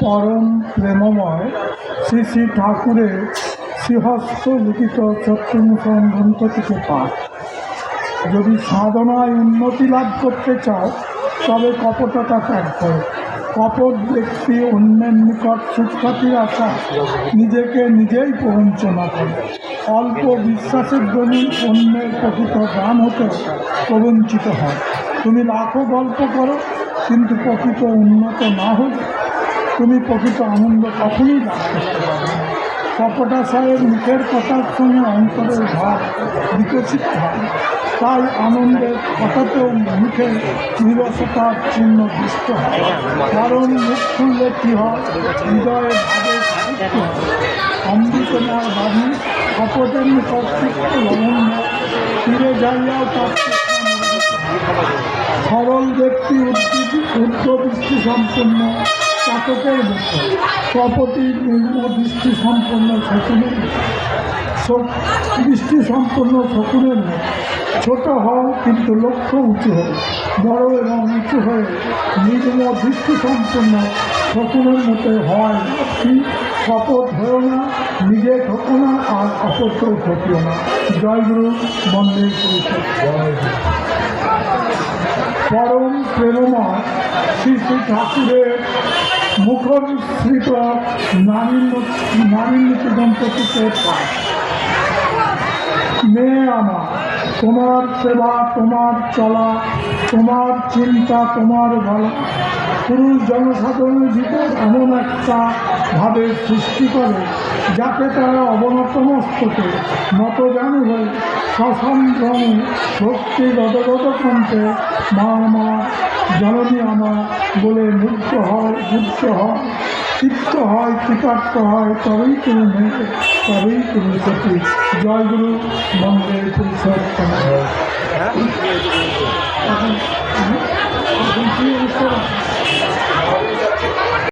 পরম প্রেমময় শ্রী শ্রী ঠাকুরের শ্রীহস্ত লিখিত সত্যনুসরণ গ্রন্থ থেকে পাঠ। যদি সাধনায় উন্নতি লাভ করতে চাও, তবে কপটতা ত্যাগ করো। কপট ব্যক্তি অন্যের নিকট সুখ্যাতির আশা নিজেকে নিজেই প্রবঞ্চনা করে। অল্প বিশ্বাসের জন্য অন্যের প্রকৃত গান হতে প্রবঞ্চিত হয়। তুমি লাখো গল্প করো, কিন্তু প্রকৃত উন্নত না হলে তুমি প্রকৃত আনন্দ কখনোই লাভ না। কপটাশয়ের মুখের কথার সঙ্গে অন্তরের ভাব বিকশিত হয়। তাই আনন্দের কথাতেও মুখে নিরসতার চিহ্ন দৃষ্ট হয়। কারণ মুখ খুললে কী হয়? হৃদয়ের ভাবে অমৃতময় বাণী কপটের নিকট তিক্ত লবণ্য ফিরে যাইয়াও তার। সরল ব্যক্তি উদ্ধ দৃষ্টি সম্পন্ন চাতকের মতো। কপটি দৃষ্টি সম্পন্ন শকুনের। দৃষ্টি সম্পন্ন শকুনের ছোট হও কিন্তু লক্ষ্য উঁচু হও বড় এবং উঁচু হয়ে নিম্ন দৃষ্টি সম্পন্ন শকুনের মতো হয়। কি? কপট হয়েও না, নিজে ঠকো না, আর অপরকেও ঠকিও না। জয়গুরু বন্দে গুরু। পরম প্রেমময় শ্রী শ্রী ঠাকুরের মুখবিস্মৃত নারী নারী মেয়ে আমার, তোমার সেবা, তোমার চলা, তোমার চিন্তা, তোমার ভালো। পুরুষ জনসাধারণের ভিতর এমন একটা ভাবে সৃষ্টি করে, যাতে তারা অবনত মস্তকে নতজানু হয়ে সসম্ভ্রমে ভক্তি গদগত কণ্ঠে মা মা জননী আমার বলে মুগ্ধ হয় বুদ্ধ হয়। তৃপ্ত হয় কৃতার্থ হয়, তবেই তুমি মেয়ে তবেই তুমি সতী। জয় গুরু, বন্দে পুরুষোত্তম। এখন